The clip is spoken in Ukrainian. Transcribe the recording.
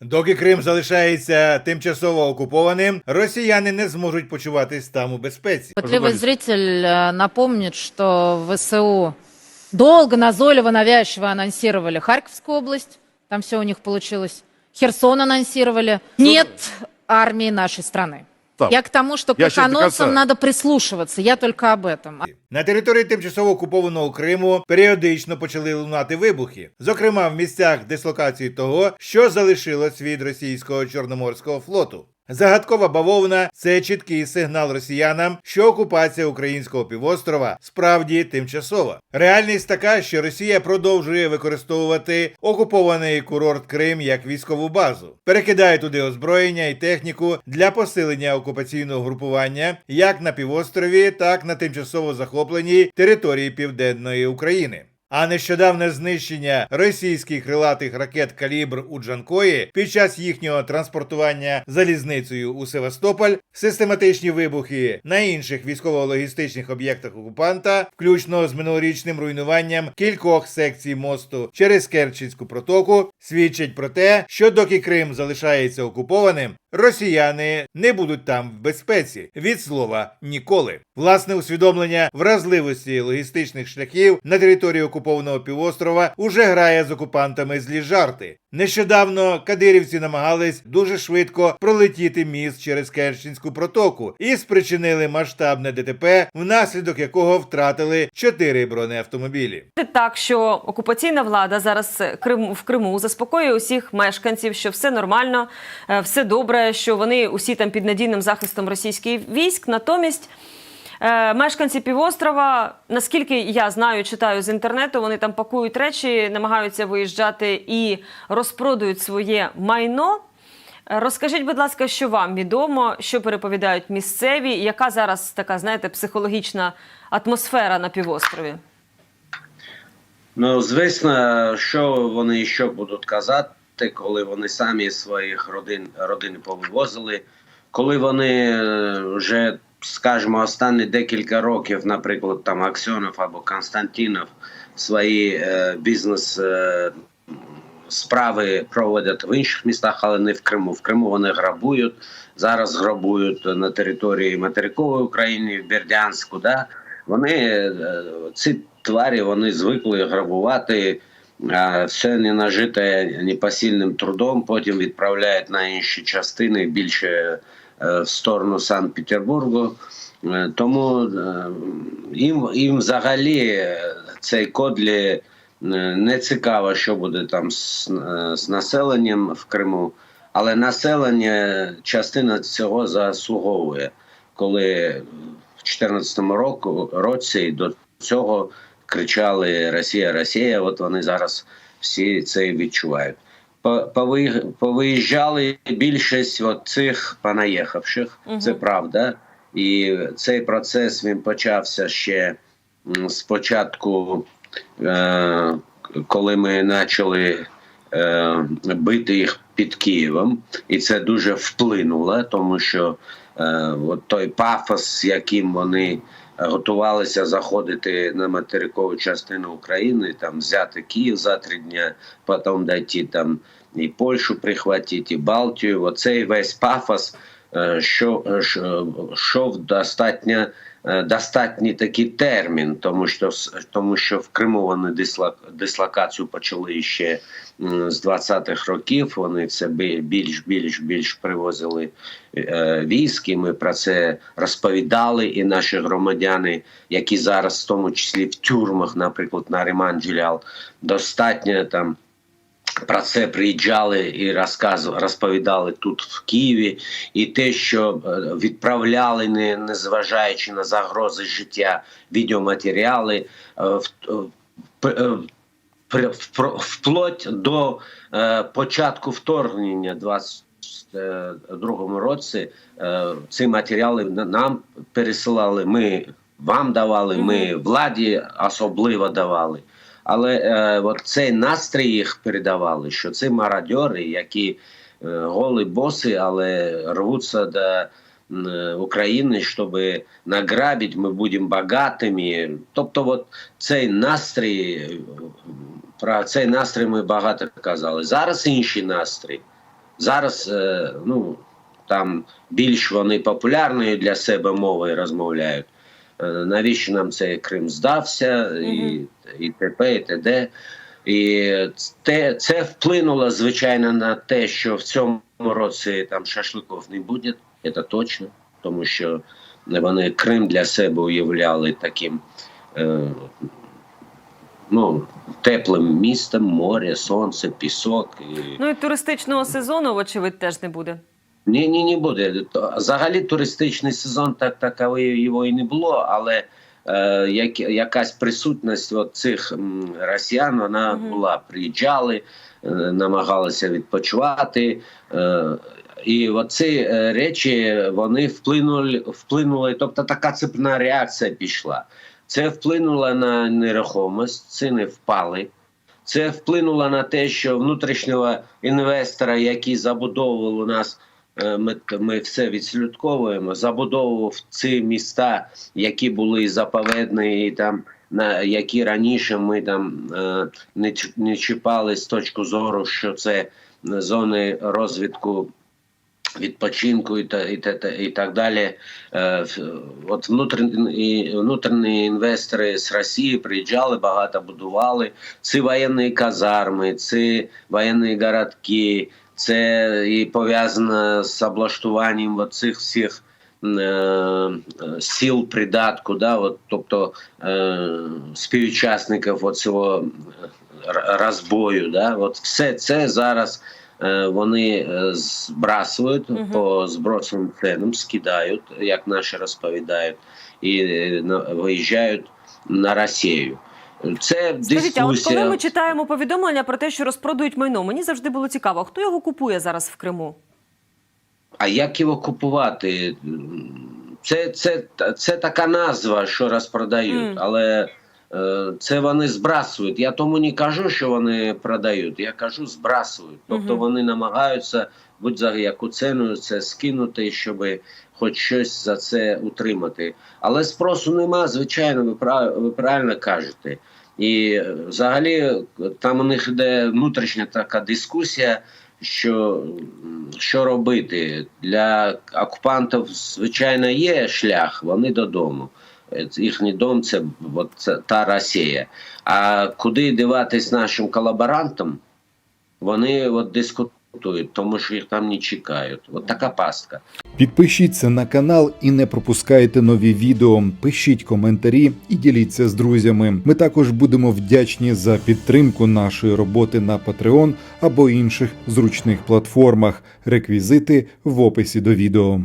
Доки Крим залишається тимчасово окупованим, росіяни не зможуть почуватись там у безпеці. Пытливый зритель э, напомнит, что ВСУ долго, назойливо, навязчиво анонсировали Харьковскую область. Там все у них получилось. Херсон анонсировали. Нет армии нашей страны. Так. Я к тому, что к Я щас до надо прислушиваться. Я только об этом. На території тимчасово окупованого Криму періодично почали лунати вибухи, зокрема в місцях дислокації того, що залишилось від російського чорноморського флоту. Загадкова бавовна це чіткий сигнал росіянам, що окупація українського півострова справді тимчасова. Реальність така, що Росія продовжує використовувати окупований курорт Крим як військову базу, перекидає туди озброєння і техніку для посилення окупаційного групування як на півострові, так на тимчасово захопленій території південної України. А нещодавне знищення російських крилатих ракет калібр у Джанкої під час їхнього транспортування залізницею у Севастополь, систематичні вибухи на інших військово-логістичних об'єктах окупанта, включно з минулорічним руйнуванням кількох секцій мосту через Керченську протоку, свідчать про те, що доки Крим залишається окупованим, росіяни не будуть там в безпеці від слова ніколи. Власне усвідомлення вразливості логістичних шляхів на території окупованого півострова уже грає з окупантами злі жарти. Нещодавно кадирівці намагались дуже швидко пролетіти міст через Керченську протоку і спричинили масштабне ДТП, внаслідок якого втратили чотири бронеавтомобілі. так, що окупаційна влада зараз в Криму заспокоює усіх мешканців, що все нормально, е, все добре, що вони усі там під надійним захистом російських військ. Натомість. е, Мешканці півострова, наскільки я знаю, читаю з інтернету, вони там пакують речі, намагаються виїжджати і розпродають своє майно. Розкажіть, будь ласка, що вам відомо, що переповідають місцеві, яка зараз така, знаєте, психологічна атмосфера на півострові? Ну, звісно, що вони ще будуть казати, коли вони самі своїх родин родини повивозили, коли вони е, вже, скажімо, останні декілька років, наприклад, там Аксьонов або Константинов свої е, бізнес. Е, Справи проводять в інших містах, але не в Криму. В Криму вони грабують. Зараз грабують на території материкової України, в Бердянську. Да? Вони е, ці тварі вони звикли грабувати все не нажите непосильним трудом. Потім відправляють на інші частини більше е, в сторону Санкт-Петербургу. Е, Тому е, їм, їм взагалі цей кодлі не цікаво, що буде там з, з населенням в Криму. Але населення частина цього заслуговує, коли в 2014 року році до цього кричали Росія, Росія. От вони зараз всі це відчувають. Повиїжджали більшість от цих понаїхавших, Мгм. це правда. І цей процес він почався ще м, з початку, е, коли ми почали е, бити їх під Києвом, і це дуже вплинуло, тому що е, от той пафос, яким вони готувалися заходити на материкову частину України, там взяти Київ за три дня, потім дойти там і Польщу прихватити, і Балтію. Оцей весь пафос, що що, е, що, достатньо е, достатній такий термін, тому що тому що в Криму вони дислокацію почали ще з 20-х років. Вони бі- більш більш більш привозили е, військ. І ми про це розповідали. І наші громадяни, які зараз, в тому числі в тюрмах, наприклад, на Риман Джілял, достатньо там. Про це приїжджали і розказували, розповідали тут в Києві, і те, що е, відправляли, не, не зважаючи на загрози життя, відеоматеріали е, в- е, вплоть до початку вторгнення 22 році. Ці матеріали нам пересилали. Ми вам давали, ми владі особливо давали. Але е, от цей настрій їх передавали, що це мародьори, які е, голі боси, але рвуться до е, України, щоб награбити, ми будемо багатими. Тобто, от цей настрій, про цей настрій ми багато казали. Зараз інший настрій. Зараз е, ну, там більш вони популярною для себе мовою розмовляють. Е, навіщо нам цей Крим здався, і, і т.п. і т.д. І те, це вплинуло, звичайно, на те, що в цьому році там шашликів не буде, це точно, тому що вони Крим для себе уявляли таким е, ну, теплим містом, море, сонце, пісок. І... Ну і туристичного сезону, вочевидь, теж не буде. Ні, ні, не буде. Взагалі туристичний сезон так таковий його і не було, але е, як, якась присутність от цих м, росіян вона Мгм. була. Приїжджали, е, намагалися відпочивати. Е, і оці е, речі вони вплинули, вплинули, тобто така цепна реакція пішла. Це вплинуло на нерухомість, ціни впали. Це вплинуло на те, що внутрішнього інвестора, який забудовував у нас, ми, ми все відслідковуємо, забудовував ці міста, які були заповедні, і там на які раніше ми там е, не, не чіпали з точки зору, що це зони розвитку відпочинку і, та, і, та- і так далі. Е, от внутрішні, внутрішні інвестори з Росії приїжджали, багато будували. Ці воєнні казарми, ці воєнні городки, це і пов'язано з облаштуванням цих всіх е, сіл придатку, да, от, тобто е, співучасників цього розбою. Да, от все це зараз е, вони е, збрасують Мгм. по збросовим ценам, скидають, як наші розповідають, і е, виїжджають на Росію. Це Скажіть, а от коли ми читаємо повідомлення про те, що розпродають майно, мені завжди було цікаво, хто його купує зараз в Криму? А як його купувати? Це, це, це така назва, що розпродають, mm. але це вони збрасують. Я тому не кажу, що вони продають, я кажу, збрасують. Тобто вони намагаються будь-за яку ціну це скинути, щоб хоч щось за це утримати. Але спросу нема, звичайно, ви, прав- ви правильно кажете. І е, взагалі там у них йде внутрішня така дискусія, що, що робити. Для окупантів, звичайно, є шлях, вони додому. Е, Їхній дом це, от, та Росія. А куди диватись нашим колаборантам, вони от дискутують, тому що їх там не чекають. От така пастка. Підпишіться на канал і не пропускайте нові відео. Пишіть коментарі і діліться з друзями. Ми також будемо вдячні за підтримку нашої роботи на Patreon або інших зручних платформах. Реквізити в описі до відео.